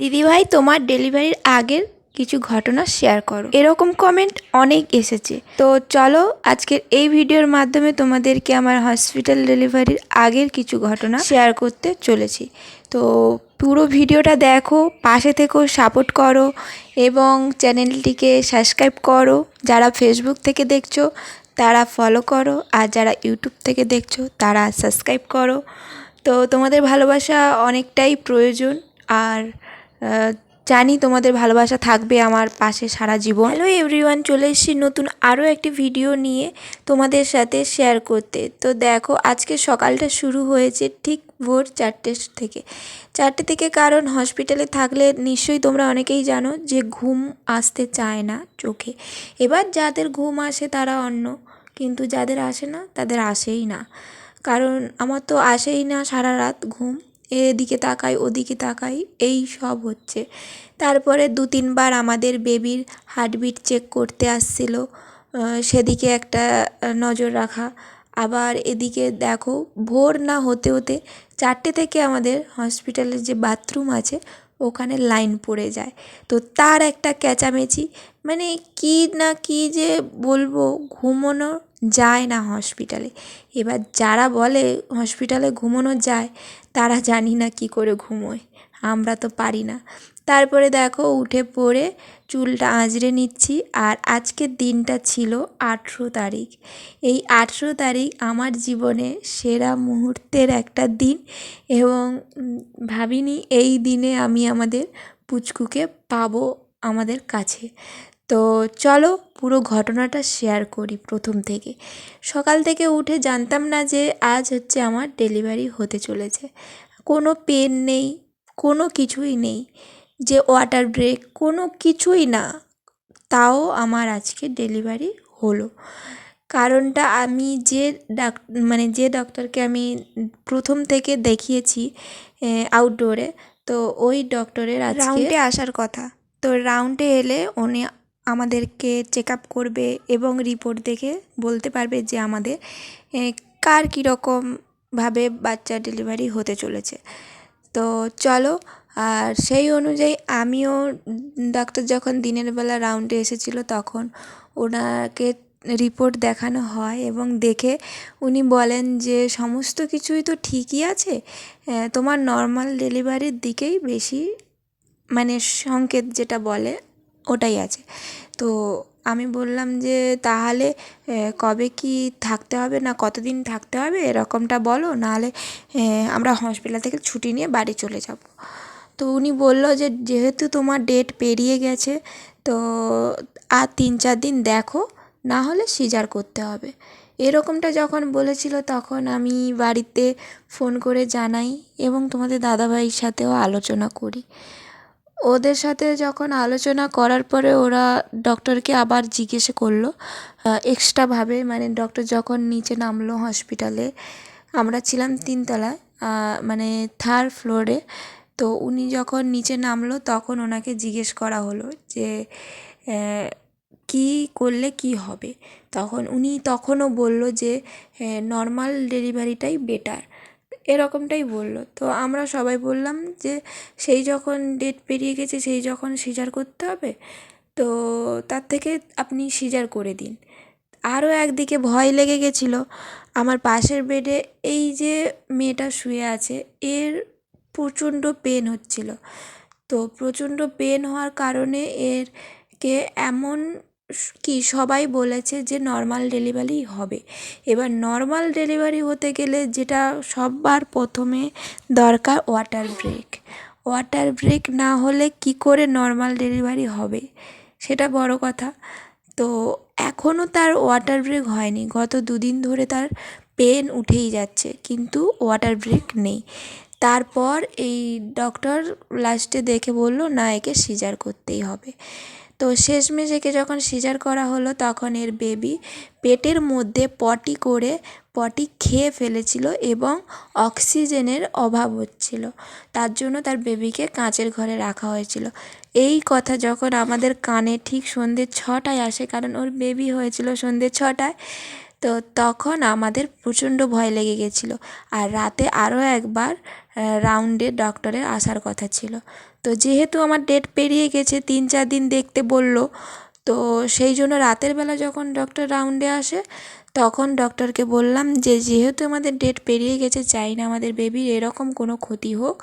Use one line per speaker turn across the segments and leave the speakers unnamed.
দিদিভাই, তোমার ডেলিভারির আগের কিছু ঘটনা শেয়ার করো। এরকম কমেন্ট অনেক এসেছে। তো চলো, আজকের এই ভিডিওর মাধ্যমে তোমাদেরকে আমার হসপিটাল ডেলিভারির আগের কিছু ঘটনা শেয়ার করতে চলেছি। তো পুরো ভিডিওটা দেখো, পাশে থেকেও সাপোর্ট করো এবং চ্যানেলটিকে সাবস্ক্রাইব করো। যারা ফেসবুক থেকে দেখছ, তারা ফলো করো। আর যারা ইউটিউব থেকে দেখছ, তারা সাবস্ক্রাইব করো। তো তোমাদের ভালোবাসা অনেকটাই প্রয়োজন। আর জানি তোমাদের ভালোবাসা থাকবে আমার পাশে সারা জীবন। হ্যালো এভরিওয়ান চলে এসেছি নতুন আরও একটি ভিডিও নিয়ে তোমাদের সাথে শেয়ার করতে। তো দেখো, আজকে সকালটা শুরু হয়েছে ঠিক ভোর চারটে থেকে। চারটে থেকে কারণ হসপিটালে থাকলে নিশ্চয়ই তোমরা অনেকেই জানো যে ঘুম আসতে চায় না চোখে। এবার যাদের ঘুম আসে তারা অন্য, কিন্তু যাদের আসে না তাদের আসেই না। কারণ আমার তো আসেই না সারা রাত ঘুম। এদিকে তাকাই, ওদিকে তাকাই, এই সব হচ্ছে। তারপরে দু তিনবার আমাদের বেবির হার্টবিট চেক করতে আসছিল। সেদিকে একটা নজর রাখা। আবার এদিকে দেখো, ভোর না হতে হতে চারটে থেকে আমাদের হসপিটালের যে বাথরুম আছে ওখানে লাইন পড়ে যায়। তো তার একটা ক্যাচামেচি মানে কি না কি যে বলব, ঘুমোনো যায় না হসপিটালে এবার যারা বলে হসপিটালে ঘুমোনো যায়, তারা জানি না কি করে ঘুমোয়। আমরা তো পারি না। তারপরে দেখো উঠে পড়ে চুলটা আঁচড়ে নিচ্ছি আর আজকের দিনটা ছিল আঠেরো তারিখ। এই আঠেরো তারিখ আমার জীবনে সেরা মুহূর্তের একটা দিন এবং ভাবিনি এই দিনে আমি আমাদের পুচকুকে পাবো আমাদের কাছে। তো চলো পুরো ঘটনাটা শেয়ার করি প্রথম থেকে। সকাল থেকে উঠে জানতাম না যে আজ হচ্ছে আমার ডেলিভারি হতে চলেছে। কোনো পেন নেই, কোনো কিছুই নেই। যে ওয়াটার ব্রেক কোনো কিছুই না তাও আমার আজকে ডেলিভারি হলো। কারণটা আমি যে ডাক মানে যে ডক্টরকে আমি প্রথম থেকে দেখিয়েছি আউটডোরে তো ওই ডক্টরের আজকে রাউন্ডে আসার কথা। তো রাউন্ডে এলে উনি আমাদেরকে চেক আপ করবে এবং রিপোর্ট দেখে বলতে পারবে যে আমাদের কার কীরকমভাবে বাচ্চা ডেলিভারি হতে চলেছে। তো চলো আর সেই অনুযায়ী আমিও ডাক্তার যখন দিনের বেলা রাউন্ডে এসেছিল তখন ওনাকে রিপোর্ট দেখানো হয় এবং দেখে উনি বলেন যে, সমস্ত কিছুই তো ঠিকই আছে। তোমার নর্মাল ডেলিভারির দিকেই বেশি মানে সংকেত যেটা বলে, ওটাই আছে। তো আমি বললাম যে, তাহলে কবে কি থাকতে হবে না কতদিন থাকতে হবে? এরকমটা বলো, নাহলে আমরা হসপিটাল থেকে ছুটি নিয়ে বাড়ি চলে যাব। তো উনি বলল যে যেহেতু তোমার ডেট পেরিয়ে গেছে, তো আর তিন চার দিন দেখো, না হলে সিজার করতে হবে। এরকমটা যখন বলেছিল তখন আমি বাড়িতে ফোন করে জানাই এবং তোমাদের দাদাভাইয়ের সাথেও আলোচনা করি। ওদের সাথে যখন আলোচনা করার পরে ওরা ডক্টরকে আবার জিজ্ঞেস করল এক্সট্রাভাবে মানে ডক্টর যখন নিচে নামলো হসপিটালে আমরা ছিলাম তিনতলায় মানে থার্ড ফ্লোরে তো উনি যখন নিচে নামলো, তখন ওনাকে জিজ্ঞেস করা হলো যে কী করলে কি হবে? তখন উনি তখনও বলল যে নর্মাল ডেলিভারিটাই বেটার এরকমটাই বলল। তো আমরা সবাই বললাম যে, সেই যখন ডেট পেরিয়ে গেছে, সেই যখন সিজার করতে হবে, তো তার থেকে আপনি সিজার করে দিন। আরও একদিকে ভয় লেগে গেছিল। আমার পাশের বেডে এই যে মেয়েটা শুয়ে আছে, এর প্রচণ্ড পেন হচ্ছিল। তো প্রচণ্ড পেন হওয়ার কারণে এর কে এমন কি সবাই বলেছে যে নর্মাল ডেলিভারি হবে। এবার নর্মাল ডেলিভারি হতে গেলে যেটা সবার প্রথমে দরকার ওয়াটার ব্রেক ওয়াটার ব্রেক না হলে কি করে নর্মাল ডেলিভারি হবে? সেটা বড় কথা। তো এখনও তার ওয়াটার ব্রেক হয়নি। গত দুদিন ধরে তার পেন উঠেই যাচ্ছে, কিন্তু ওয়াটার ব্রেক নেই। তারপর এই ডক্টর লাস্টে দেখে বলল, না, একে সিজার করতেই হবে। তো শেষমেশ একে যখন সিজার করা হলো, তখন এর বেবি পেটের মধ্যে পটি করে পটি খেয়ে ফেলেছিল এবং অক্সিজেনের অভাব হচ্ছিল। তার জন্য তার বেবিকে কাঁচের ঘরে রাখা হয়েছিল। এই কথা যখন আমাদের কানে ঠিক সন্ধ্যে ছটায় আসে, কারণ ওর বেবি হয়েছিল সন্ধ্যে ছটায়, তো তখন আমাদের প্রচণ্ড ভয় লেগে গেছিল। আর রাতে আরও একবার রাউন্ডে ডক্টরের আসার কথা ছিল। তো যেহেতু আমার ডেট পেরিয়ে গেছে, তিন চার দিন দেখতে বলল, তো সেই জন্য রাতের বেলা যখন ডক্টর রাউন্ডে আসে, তখন ডক্টরকে বললাম যে, যেহেতু আমাদের ডেট পেরিয়ে গেছে, চাই না আমাদের বেবির এরকম কোনো ক্ষতি হোক।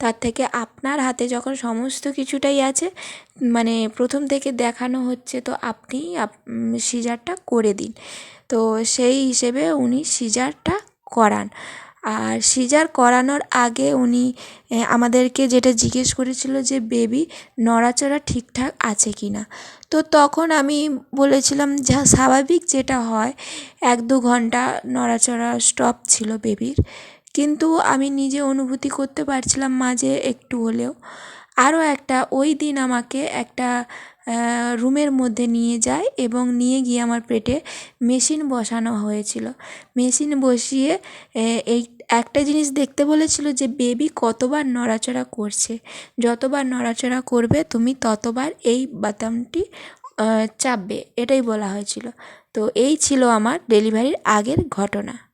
তার থেকে আপনার হাতে যখন সমস্ত কিছুটাই আছে মানে প্রথম থেকে দেখানো হচ্ছে, তো আপনি সিজারটা করে দিন। তো সেই হিসেবে উনি সিজারটা করান। আর সিজার করানোর আগে উনি আমাদেরকে যেটা জিজ্ঞেস করেছিল যে, বেবি, নড়াচড়া ঠিকঠাক আছে কি না? তো তখন আমি বলেছিলাম, যা স্বাভাবিক যেটা হয়, এক দু ঘণ্টা নড়াচড়া স্টপ ছিল বেবির। কিন্তু আমি নিজে অনুভূতি করতে পারছিলাম মাঝে একটু হলেও। আরও একটা, ওই দিন আমাকে একটা রুমের মধ্যে নিয়ে যায় এবং নিয়ে গিয়ে আমার পেটে মেশিন বসানো হয়েছিল। মেশিন বসিয়ে এই একটা জিনিস দেখতে বলেছিল যে, বেবি কতবার নড়াচড়া করছে? যতবার নড়াচড়া করবে, তুমি ততবার এই বাতামটি চাপবে। এটাই বলা হয়েছিল। তো এই ছিল আমার ডেলিভারির আগের ঘটনা।